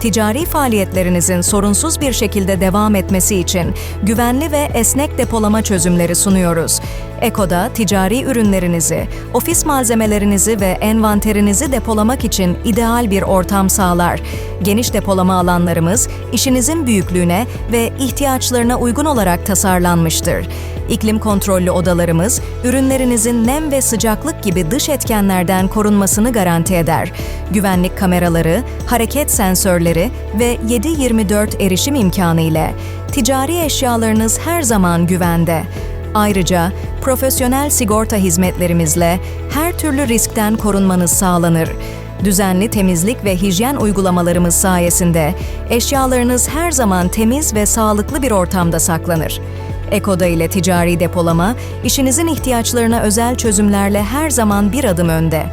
ticari faaliyetlerinizin sorunsuz bir şekilde devam etmesi için güvenli ve esnek depolama çözümleri sunuyoruz. Eko'da ticari ürünlerinizi, ofis malzemelerinizi ve envanterinizi depolamak için ideal bir ortam sağlar. Geniş depolama alanlarımız işinizin büyüklüğüne ve ihtiyaçlarına uygun olarak tasarlanmıştır. İklim kontrollü odalarımız, ürünlerinizin nem ve sıcaklık gibi dış etkenlerden korunmasını garanti eder. Güvenlik kameraları, hareket sensörleri ve 7-24 erişim imkanı ile ticari eşyalarınız her zaman güvende. Ayrıca profesyonel sigorta hizmetlerimizle her türlü riskten korunmanız sağlanır. Düzenli temizlik ve hijyen uygulamalarımız sayesinde eşyalarınız her zaman temiz ve sağlıklı bir ortamda saklanır. Ekoda ile ticari depolama, işinizin ihtiyaçlarına özel çözümlerle her zaman bir adım önde.